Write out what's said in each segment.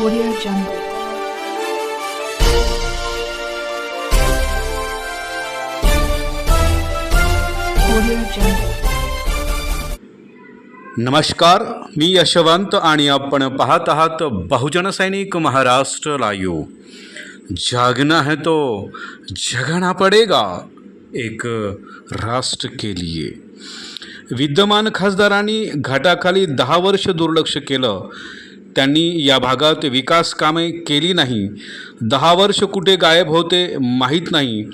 Audio Jungle. Audio Jungle. नमस्कार मी यशवंत आणि आपण पाहत आहात बहुजन सैनिक महाराष्ट्र लाईव्ह जागना है तो जगना पडेगा एक राष्ट्र के लिए विद्यमान खासदारांनी घाटाखाली दहा वर्ष दुर्लक्ष केलं त्यांनी या भागात विकास कामे केली नाही. दहा वर्ष कुठे गायब होते माहीत नाही.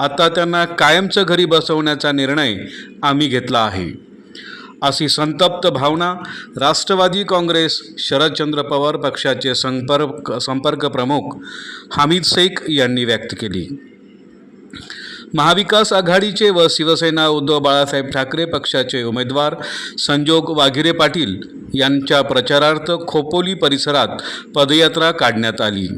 आता त्यांना कायमचं घरी बसवण्याचा निर्णय आम्ही घेतला आहे. अशी संतप्त भावना राष्ट्रवादी काँग्रेस शरदचंद्र पवार पक्षाचे संपर्क संपर्क प्रमुख हामिद शेख यांनी व्यक्त केली. महाविकास आघाडीचे व शिवसेना उद्धव बाळासाहेब ठाकरे पक्षाचे उमेदवार संजोग वाघिरे पाटील यांच्या प्रचारार्थ खोपोली परिसरात पदयात्रा काढण्यात आली.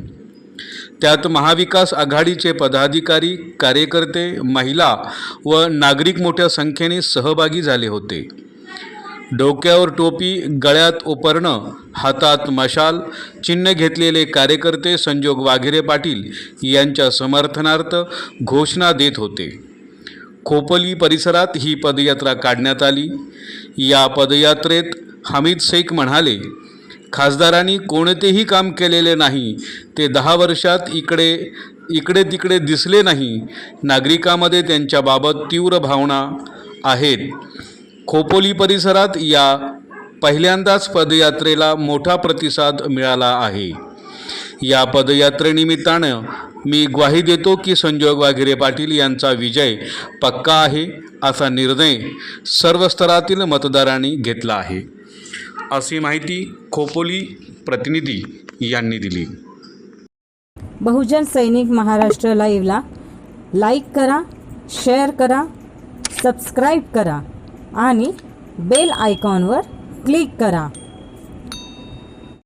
त्यात महाविकास आघाडीचे पदाधिकारी कार्यकर्ते महिला व नागरिक मोठ्या संख्येने सहभागी झाले होते. डोक्यावर टोपी गळ्यात उपरणं हातात मशाल चिन्ह घेतलेले कार्यकर्ते संजोग वाघिरे पाटील यांच्या समर्थनार्थ घोषणा देत होते. खोपोली परिसरात ही पदयात्रा काढण्यात आली. या पदयात्रेत हमीद शेख म्हणाले खासदारांनी कोणतेही काम केलेले नाही ते दहा वर्षात इकडे इकडे तिकडे दिसले नाही. नागरिकांमध्ये त्यांच्याबाबत तीव्र भावना आहेत. खोपोली परिसरात या पहिल्यांदाच पदयात्रेला मोठा प्रतिसाद मिळाला आहे. या पदयात्रेनिमित्तानं मी ग्वाही देतो की संजोग वाघिरे पाटील यांचा विजय पक्का आहे असा निर्णय सर्व स्तरातील मतदारांनी घेतला आहे. अशी माहिती खोपोली प्रतिनिधी यांनी दिली. बहुजन सैनिक महाराष्ट्र लाईव्हला लाईक करा शेअर करा सबस्क्राईब करा आणि बेल आयकॉनवर क्लिक करा.